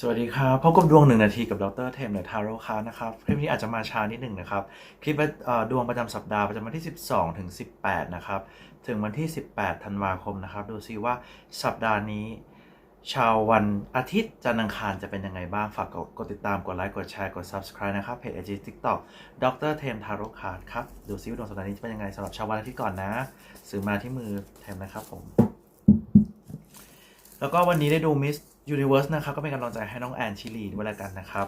สวัสดีครับพบกับดวงหนึ่งนาทีกับดรเทมในทาโร่คานะครับคลิปนี้อาจจะมาช้านิดหนึ่งนะครับ คลิปดวงประจำสัปดาห์ประจำวันที่ 12 ถึง 18 นะครับ ถึงวันที่ 18 ธันวาคมนะครับ ดูซิว่าสัปดาห์นี้ ชาววันอาทิตย์จันทร์อังคารจะเป็นยังไงบ้าง ฝากกดติดตามกดไลค์กดแชร์กด subscribe นะครับเพจ IG TikTok ดรเทมทาโร่คาครับ ดูซิว่าดวงสัปดาห์นี้จะเป็นยังไงสำหรับชาววันอาทิตย์ก่อนนะสื่อมาที่มือเทมนะครับผมแล้วก็วันนี้ได้ดู Miss Universe นะครับก็เป็นกำลังใจให้น้องแอนชิลีด้วยแล้วกันนะครับ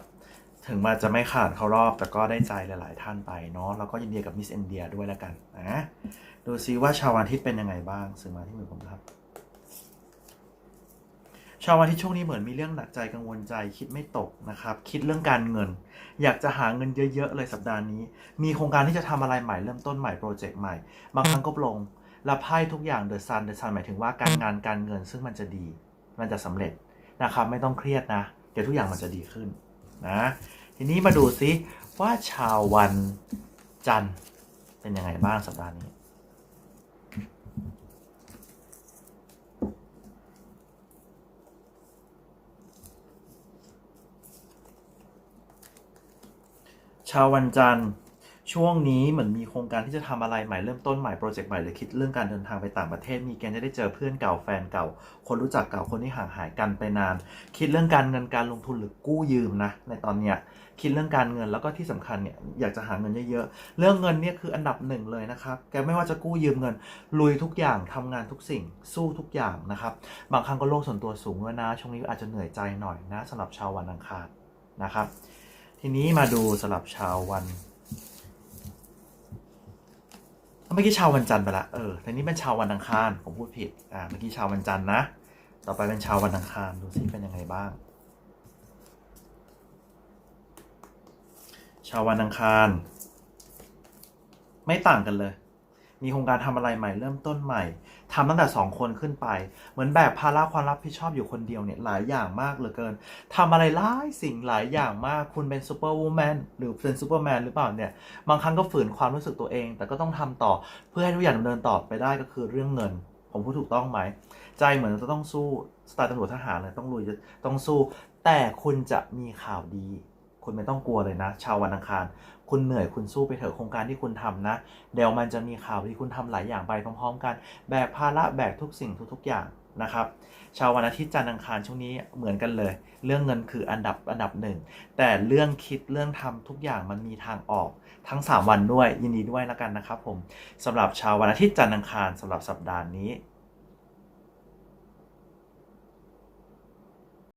ถึงมาจะไม่ขาดเข้ารอบแต่ก็ได้ใจหลาย ๆ ท่านไปเนาะแล้วก็ยินดีกับ Miss India ด้วยแล้วกันนะดูซิว่าชาววันอาทิตย์เป็นยังไงบ้างสื่อมาที่มือผมครับชาววันอาทิตย์ช่วงนี้เหมือนมีเรื่องหนักใจกังวลใจคิดไม่ตกนะครับ คิดเรื่องการเงิน อยากจะหาเงินเยอะๆเลยสัปดาห์นี้ มีโครงการที่จะทำอะไรใหม่เริ่มต้นใหม่โปรเจกต์ใหม่ บางครั้งก็ลงแล้วไพ่ทุกอย่างเดอะซันเดอะซันหมายถึงว่าการงานการเงินซึ่งมันจะดี มันจะสำเร็จ นะครับไม่ต้องเครียดนะ เดี๋ยวทุกอย่างมันจะดีขึ้นนะ ทีนี้มาดูซิว่าชาววันจันทร์เป็นยังไงบ้างสัปดาห์นี้ชาววันจันทร์ ช่วงนี้เหมือนมีโครงการที่จะทำอะไรใหม่เริ่มต้นใหม่โปรเจกต์ใหม่หรือคิดเรื่องการเดินทางไปต่างประเทศ มีเกณฑ์จะได้เจอเพื่อนเก่าแฟนเก่า คนรู้จักเก่าคนที่ห่างหายกันไปนาน คิดเรื่องการเงินการลงทุนหรือกู้ยืมนะในตอนเนี้ยคิดเรื่องการเงินแล้วก็ที่สำคัญเนี่ยอยากจะหาเงินเยอะๆเรื่องเงินเนี่ยคืออันดับหนึ่งเลยนะครับแกไม่ว่าจะกู้ยืมเงินลุยทุกอย่างทำงานทุกสิ่งสู้ทุกอย่างนะครับบางครั้งก็โลกส่วนตัวสูงด้วยนะช่วงนี้อาจจะเหนื่อยใจหน่อยนะสำหรับชาววันอังคารนะครับ ทีนี้มาดูสำหรับชาววัน เมื่อกี้ชาววันจันทร์ไปละ เออแต่นี้เป็นชาววันอังคาร ผมพูดผิด อ่า เมื่อกี้ชาววันจันทร์นะ ต่อไปเป็นชาววันอังคาร ดูซิเป็นยังไงบ้าง ชาววันอังคาร ไม่ต่างกันเลย มีโครงการทำอะไรใหม่เริ่มต้นใหม่ทำตั้งแต่สองคนขึ้นไป เหมือนแบกภาระความรับผิดชอบอยู่คนเดียวเนี่ยหลายอย่างมากเหลือเกินทำอะไรหลายสิ่งหลายอย่างมากคุณเป็นซูเปอร์วูแมนหรือเป็นซูเปอร์แมนหรือเปล่าเนี่ยบางครั้งก็ฝืนความรู้สึกตัวเอง แต่ก็ต้องทำต่อเพื่อให้ทุกอย่างดำเนินต่อไปได้ก็คือเรื่องเงิน ผมพูดถูกต้องไหมใจเหมือนจะต้องสู้สไตล์ตำรวจทหารเลยต้องลุยต้องสู้ แต่คุณจะมีข่าวดี คุณไม่ต้องกลัวเลยนะ ชาววันอังคาร คุณเหนื่อยคุณสู้ไปเถอะโครงการที่คุณทำนะ เดี๋ยวมันจะมีข่าวดีคุณทำหลายอย่างไปพร้อมๆ กัน แบกภาระแบกทุกสิ่งทุกๆอย่างนะครับ ชาววันอาทิตย์จันทร์อังคารช่วงนี้เหมือนกันเลย เรื่องเงินคืออันดับอันดับหนึ่ง แต่เรื่องคิดเรื่องทำทุกอย่างมันมีทางออกทั้ง 3 วันด้วยยินดีด้วยแล้วกันนะครับผมสำหรับชาววันอาทิตย์จันทร์อังคารสำหรับสัปดาห์นี้